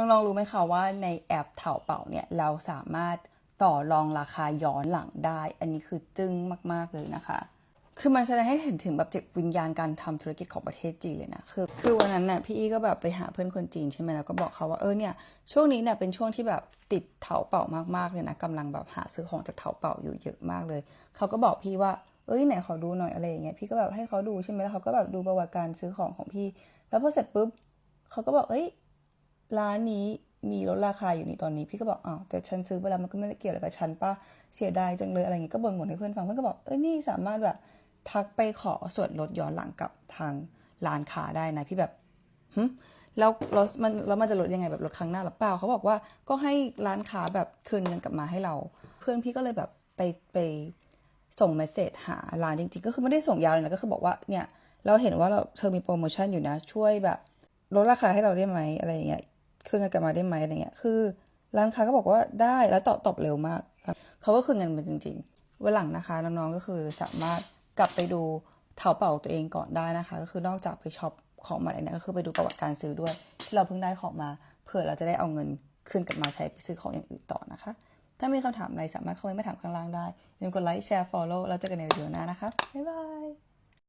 น้องๆรู้ไหมคะว่าในแอปเถาเป่าเนี่ยเราสามารถต่อรองราคาย้อนหลังได้ อันนี้คือจึ้งมากๆเลยนะคะ คือมันแสดงให้เห็นถึงแบบจิตวิญญาณการทำธุรกิจของประเทศจีนเลยนะ คือคือวันนั้นน่ะพี่อีก็แบบไปหาเพื่อนคนจีนใช่ไหมแล้วก็บอกเขาว่าเออเนี่ยช่วงนี้เนี่ยเป็นช่วงที่แบบติดเถาเป่ามากๆเลยนะกำลังแบบหาซื้อของจากเถาเป่าอยู่เยอะมากเลย เขาก็บอกพี่ว่าเอ้ยไหนขอดูหน่อยอะไรอย่างเงี้ยพี่ก็แบบให้เขาดูใช่ไหมแล้วเขาก็แบบดูประวัติการซื้อของของพี่ แล้วพอเสร็จปุ๊บเขาก็บอกเอ้ย ร้านนี้มีลดราคาอยู่นี่ตอนนี้พี่ก็บอกอ้าวแต่ฉันซื้อไปแล้วมันก็ไม่ได้เกี่ยวอะไรกับฉันป้าเสียดายจังเลยอะไรอย่างงี้ก็บ่นบ่นให้เพื่อนฟังเพื่อนก็บอกเอ้ยนี่สามารถแบบทักไปขอส่วนลดย้อนหลังกับทางร้านค้าได้นะพี่แบบหึแล้วแล้วมันแล้วมันจะลดยังไงแบบลดครั้งหน้าหรือเปล่าเขาบอกว่าก็ให้ร้านค้าแบบคืนเงินกลับมาให้เรา เพื่อนพี่ก็เลยแบบไปไปส่งเมสเซจหาร้านจริงๆ ก็คือไม่ได้ส่งยาวเลยนะก็คือบอกว่าเนี่ยเราเห็นว่าเราเธอมีโปรโมชั่นอยู่นะ ช่วยแบบลดราคาให้เราได้ไหมอะไรอย่างเงี้ย คืนเงินกลับมาได้ไหมอะไรเงี้ย คือ ร้านค้าก็บอกว่าได้แล้วตอบตอบเร็วมาก เขาก็คืนเงินมาจริงๆวันหลังนะคะน้องๆก็คือสามารถกลับไปดูเถาเป่าตัวเองก่อนได้นะคะ ก็คือนอกจากไปช็อปของมาอะไรเนี่ยก็คือไปดูประวัติการซื้อด้วย ที่เราเพิ่งได้ของมาเผื่อเราจะได้เอาเงินคืนกลับมาใช้ไปซื้อของอย่างอื่นต่อนะคะ ถ้ามีคำถามอะไรสามารถคอมเมนต์มาถามข้างล่างได้อย่าลืมกดไลค์แชร์ follow แล้วเจอกันในวิดีโอหน้านะคะบ๊ายบาย